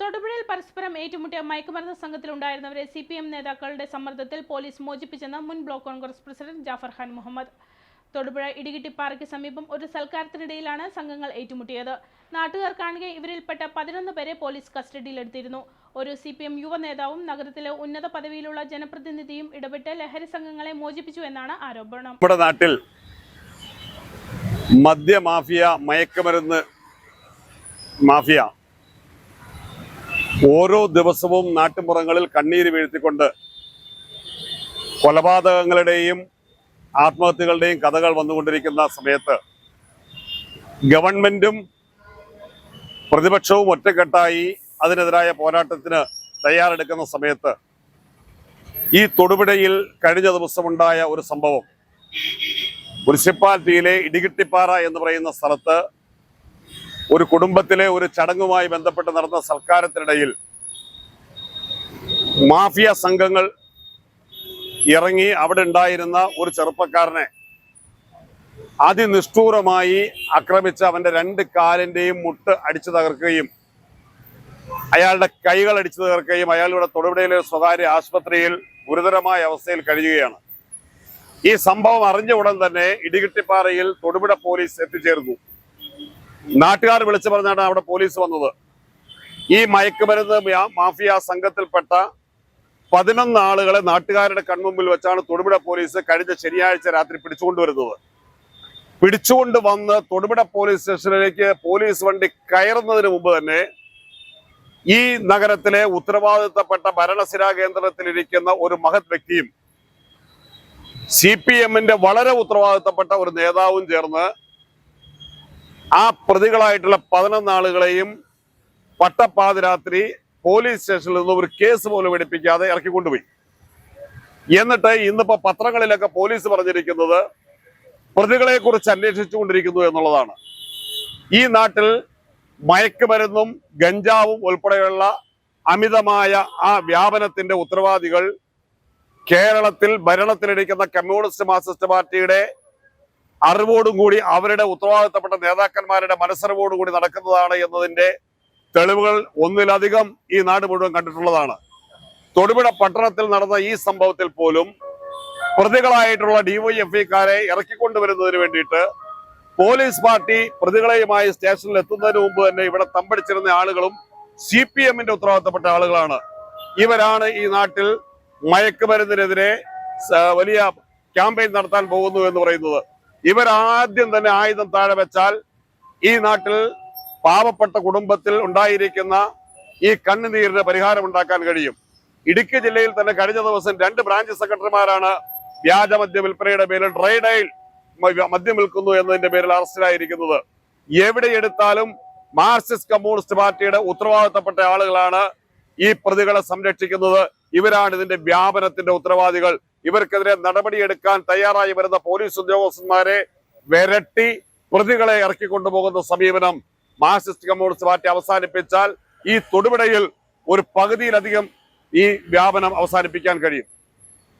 തൊടുപുഴയിൽ പരസ്പരം ഏറ്റുമുട്ടിയ മയക്കുമരുന്ന് സംഘത്തിലുണ്ടായിരുന്നവരെ സി പി എം നേതാക്കളുടെ സമ്മർദ്ദത്തിൽ പോലീസ് മോചിപ്പിച്ചെന്ന് മുൻ ബ്ലോക്ക് കോൺഗ്രസ് പ്രസിഡന്റ് ജാഫർ ഖാൻ മുഹമ്മദ്. തൊടുപുഴ ഇടികിട്ടിപ്പാറയ്ക്ക് സമീപം ഒരു സൽക്കാരത്തിനിടയിലാണ് സംഘങ്ങൾ ഏറ്റുമുട്ടിയത്. നാട്ടുകാർ കാണുകെ ഇവരിൽപ്പെട്ട പതിനൊന്ന് പേരെ പോലീസ് കസ്റ്റഡിയിലെടുത്തിരുന്നു. ഒരു സി പി എം യുവ നേതാവും നഗരത്തിലെ ഉന്നത പദവിയിലുള്ള ജനപ്രതിനിധിയും ഇടപെട്ട് ലഹരി സംഘങ്ങളെ മോചിപ്പിച്ചു എന്നാണ് ആരോപണം. നമ്മുടെ നാട്ടിൽ മദ്യമാഫിയ മയക്കുമരുന്ന് മാഫിയ ഓരോ ദിവസവും നാട്ടുപുറങ്ങളിൽ കണ്ണീര് വീഴ്ത്തിക്കൊണ്ട് കൊലപാതകങ്ങളുടെയും ആത്മഹത്യകളുടെയും കഥകൾ വന്നുകൊണ്ടിരിക്കുന്ന സമയത്ത് ഗവൺമെന്റും പ്രതിപക്ഷവും ഒറ്റക്കെട്ടായി അതിനെതിരായ പോരാട്ടത്തിന് തയ്യാറെടുക്കുന്ന സമയത്ത് ഈ തൊടുപുഴയിൽ കഴിഞ്ഞ ദിവസമുണ്ടായ ഒരു സംഭവം. മുനിസിപ്പാലിറ്റിയിലെ ഇടികിട്ടിപ്പാറ എന്ന് പറയുന്ന സ്ഥലത്ത് ഒരു കുടുംബത്തിലെ ഒരു ചടങ്ങുമായി ബന്ധപ്പെട്ട് നടന്ന സൽക്കാരത്തിനിടയിൽ മാഫിയ സംഘങ്ങൾ ഇറങ്ങി അവിടെ ഉണ്ടായിരുന്ന ഒരു ചെറുപ്പക്കാരനെ അതിനിഷ്ഠൂരമായി ആക്രമിച്ച് അവന്റെ രണ്ട് കാലിന്റെയും മുട്ട് അടിച്ചു തകർക്കുകയും അയാളുടെ കൈകൾ അടിച്ചു തകർക്കുകയും അയാളുടെ തൊടുപുഴയിലെ സ്വകാര്യ ആശുപത്രിയിൽ ഗുരുതരമായ അവസ്ഥയിൽ കഴിയുകയാണ്. ഈ സംഭവം അറിഞ്ഞ ഉടൻ തന്നെ ഇടികിട്ടിപ്പാറയിൽ തൊടുപുഴ പോലീസ് എത്തിച്ചേർന്നു. നാട്ടുകാർ വിളിച്ചു പറഞ്ഞാണ് അവിടെ പോലീസ് വന്നത്. ഈ മയക്കുമരുന്ന് മാഫിയ സംഘത്തിൽപ്പെട്ട പതിനൊന്ന് ആളുകളെ നാട്ടുകാരുടെ കൺമുമ്പിൽ വെച്ചാണ് തൊടുപുഴ പോലീസ് കഴിഞ്ഞ ശനിയാഴ്ച രാത്രി പിടിച്ചുകൊണ്ടുവരുന്നത്. പിടിച്ചുകൊണ്ട് വന്ന് തൊടുപുഴ പോലീസ് സ്റ്റേഷനിലേക്ക് പോലീസ് വണ്ടി കയറുന്നതിന് മുമ്പ് തന്നെ ഈ നഗരത്തിലെ ഉത്തരവാദിത്തപ്പെട്ട ഭരണസിരാ കേന്ദ്രത്തിലിരിക്കുന്ന ഒരു മഹത് വ്യക്തിയും സി പി എമ്മിന്റെ വളരെ ഉത്തരവാദിത്തപ്പെട്ട ഒരു നേതാവും ചേർന്ന് ആ പ്രതികളായിട്ടുള്ള പതിനൊന്ന് ആളുകളെയും പട്ടപ്പാതിരാത്രി പോലീസ് സ്റ്റേഷനിൽ നിന്ന് ഒരു കേസ് പോലും എടുപ്പിക്കാതെ ഇറക്കിക്കൊണ്ടുപോയി. എന്നിട്ട് ഇന്നിപ്പോ പത്രങ്ങളിലൊക്കെ പോലീസ് പറഞ്ഞിരിക്കുന്നത് പ്രതികളെ കുറിച്ച് അന്വേഷിച്ചുകൊണ്ടിരിക്കുന്നു എന്നുള്ളതാണ്. ഈ നാട്ടിൽ മയക്കുമരുന്നും ഗഞ്ചാവും ഉൾപ്പെടെയുള്ള അമിതമായ ആ വ്യാപനത്തിന്റെ ഉത്തരവാദികൾ കേരളത്തിൽ ഭരണത്തിലിരിക്കുന്ന കമ്മ്യൂണിസ്റ്റ് മാർക്സിസ്റ്റ് പാർട്ടിയുടെ അറിവോടും കൂടി അവരുടെ ഉത്തരവാദിത്തപ്പെട്ട നേതാക്കന്മാരുടെ മനസ്സറിവോടും കൂടി നടക്കുന്നതാണ് എന്നതിന്റെ തെളിവുകൾ ഒന്നിലധികം ഈ നാട് മുഴുവൻ കണ്ടിട്ടുള്ളതാണ്. തൊടുപുഴ പട്ടണത്തിൽ നടന്ന ഈ സംഭവത്തിൽ പോലും പ്രതികളായിട്ടുള്ള ഡിവൈഎഫ്ഐക്കാരെ ഇറക്കിക്കൊണ്ടുവരുന്നതിന് വേണ്ടിയിട്ട് പോലീസ് പാർട്ടി പ്രതികളെയുമായി സ്റ്റേഷനിൽ എത്തുന്നതിന് മുമ്പ് തന്നെ ഇവിടെ തമ്പടിച്ചിരുന്ന ആളുകളും സി പി എമ്മിന്റെ ഉത്തരവാദിത്തപ്പെട്ട ആളുകളാണ്. ഇവരാണ് ഈ നാട്ടിൽ മയക്കുമരുന്നിനെതിരെ വലിയ ക്യാമ്പയിൻ നടത്താൻ പോകുന്നു എന്ന് പറയുന്നത്. ഇവരാദ്യം തന്നെ ആയുധം താഴെ വെച്ചാൽ ഈ നാട്ടിൽ പാവപ്പെട്ട കുടുംബത്തിൽ ഉണ്ടായിരിക്കുന്ന ഈ കണ്ണുനീരിന് പരിഹാരം ഉണ്ടാക്കാൻ കഴിയും. ഇടുക്കി ജില്ലയിൽ തന്നെ കഴിഞ്ഞ ദിവസം രണ്ട് ബ്രാഞ്ച് സെക്രട്ടറിമാരാണ് വ്യാജ മദ്യ വിൽപ്പനയുടെ പേരിൽ ഡ്രൈഡയിൽ മദ്യം വിൽക്കുന്നു എന്നതിന്റെ പേരിൽ അറസ്റ്റിലായിരിക്കുന്നത്. എവിടെ എടുത്താലും മാർക്സിസ്റ്റ് കമ്മ്യൂണിസ്റ്റ് പാർട്ടിയുടെ ഉത്തരവാദിത്തപ്പെട്ട ആളുകളാണ് ഈ പ്രതികളെ സംരക്ഷിക്കുന്നത്. ഇവരാണ് ഇതിന്റെ വ്യാപനത്തിന്റെ ഉത്തരവാദികൾ. ഇവർക്കെതിരെ നടപടിയെടുക്കാൻ തയ്യാറായി വരുന്ന പോലീസ് ഉദ്യോഗസ്ഥന്മാരെ വിരട്ടി പ്രതികളെ ഇറക്കിക്കൊണ്ടുപോകുന്ന സമീപനം മാർക്സിസ്റ്റ് കമ്മ്യൂണിസ്റ്റ് പാർട്ടി അവസാനിപ്പിച്ചാൽ ഈ തൊടുപുഴയിൽ ഒരു പകുതിയിലധികം ഈ വ്യാപനം അവസാനിപ്പിക്കാൻ കഴിയും.